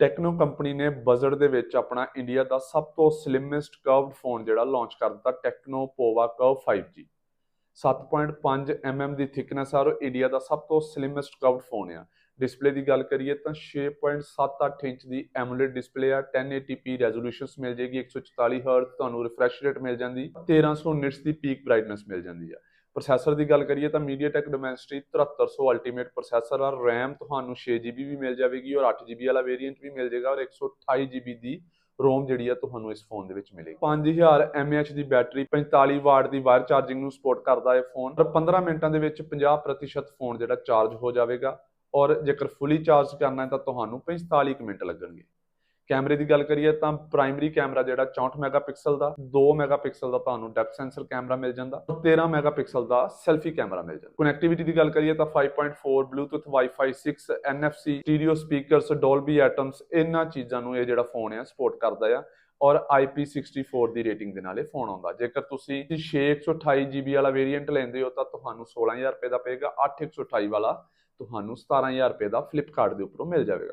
Techno company ਨੇ budget ਦੇ ਵਿੱਚ ਆਪਣਾ ਇੰਡੀਆ ਦਾ ਸਭ ਤੋਂ ਸਲਿਮੈਸਟ ਕਰਵਡ ਫੋਨ ਜਿਹੜਾ ਲਾਂਚ ਕਰ ਦਿੱਤਾ Tecno Pova curve 5G 7.5 mm ਦੀ ਥਿਕਨੈਸ ਆ ਔਰ ਇੰਡੀਆ ਦਾ ਸਭ ਤੋਂ ਸਲਿਮੈਸਟ ਕਰਵਡ ਫੋਨ ਆ। ਡਿਸਪਲੇ ਦੀ ਗੱਲ ਕਰੀਏ ਤਾਂ 6.78 ਇੰਚ ਦੀ ਐਮੋਲੇਡ ਡਿਸਪਲੇ ਆ 1080p ਰੈਜ਼ੋਲੂਸ਼ਨਸ ਮਿਲ ਜੇਗੀ 144 ਹਰਟਜ਼ ਤੁਹਾਨੂੰ ਰਿਫਰੈਸ਼ ਰੇਟ ਮਿਲ ਜਾਂਦੀ 1300 ਨਿਟਸ ਦੀ ਪੀਕ ਬ੍ਰਾਈਟਨੈਸ ਮਿਲ ਜਾਂਦੀ ਆ। ਪ੍ਰੋਸੈਸਰ ਦੀ ਗੱਲ ਕਰੀਏ ਤਾਂ MediaTek Dimensity 7300 ਅਲਟੀਮੇਟ ਪ੍ਰੋਸੈਸਰ ਆ। RAM ਤੁਹਾਨੂੰ 6GB ਵੀ ਮਿਲ ਜਾਵੇਗੀ ਔਰ 8GB ਵਾਲਾ ਵੇਰੀਐਂਟ ਵੀ ਮਿਲ ਜਾਏਗਾ ਔਰ 128GB ਦੀ ROM ਜਿਹੜੀ ਆ ਤੁਹਾਨੂੰ ਇਸ ਫੋਨ ਦੇ ਵਿੱਚ ਮਿਲੇਗੀ। 5000 mAh ਦੀ ਬੈਟਰੀ 45 ਵਾਟ ਦੀ ਵਾਇਰ ਚਾਰਜਿੰਗ ਨੂੰ ਸਪੋਰਟ ਕਰਦਾ ਹੈ ਫੋਨ ਔਰ 15 ਮਿੰਟਾਂ ਦੇ ਵਿੱਚ 50% ਫੋਨ ਜਿਹੜਾ ਚਾਰਜ ਹੋ ਜਾਵੇਗਾ। ਔਰ ਜੇਕਰ ਫੁੱਲੀ ਚਾਰਜ ਕਰਨਾ ਹੈ ਤਾਂ ਤੁਹਾਨੂੰ 45 ਕੁ ਮਿੰਟ ਲੱਗਣਗੇ। ਕੈਮਰੇ ਦੀ ਗੱਲ ਕਰੀਏ ਤਾਂ ਪ੍ਰਾਇਮਰੀ ਕੈਮਰਾ ਜਿਹੜਾ 64 ਮੈਗਾਪਿਕਸਲ ਦਾ 2 ਮੈਗਾਪਿਕਸਲ ਦਾ ਤੁਹਾਨੂੰ ਡੈਪਥ ਸੈਂਸਰ ਕੈਮਰਾ ਮਿਲ ਜਾਂਦਾ ਔਰ 13 ਮੈਗਾਪਿਕਸਲ ਦਾ ਸੈਲਫੀ ਕੈਮਰਾ ਮਿਲ ਜਾਂਦਾ। ਕਨੈਕਟੀਵਿਟੀ ਦੀ ਗੱਲ ਕਰੀਏ ਤਾਂ 5.4 Bluetooth wifi 6 NFC stereo speakers Dolby Atmos ਇਹਨਾਂ ਚੀਜ਼ਾਂ ਨੂੰ ਇਹ ਜਿਹੜਾ ਫੋਨ ਹੈ ਸਪੋਰਟ ਕਰਦਾ ਆ ਔਰ IP64 ਦੀ ਰੇਟਿੰਗ ਦੇ ਨਾਲ ਇਹ ਫੋਨ ਆਉਂਦਾ। ਜੇਕਰ ਤੁਸੀਂ 628 GB ਵਾਲਾ ਵੇਰੀਐਂਟ ਲੈਂਦੇ ਹੋ ਤਾਂ ਤੁਹਾਨੂੰ 16000 ਰੁਪਏ ਦਾ ਪਏਗਾ 8128 ਵਾਲਾ ਤੁਹਾਨੂੰ 17000 ਰੁਪਏ ਦਾ ਫਲਿੱਪਕਾਰਟ ਦੇ ਉੱਪਰੋਂ ਮਿਲ ਜਾਵੇਗਾ।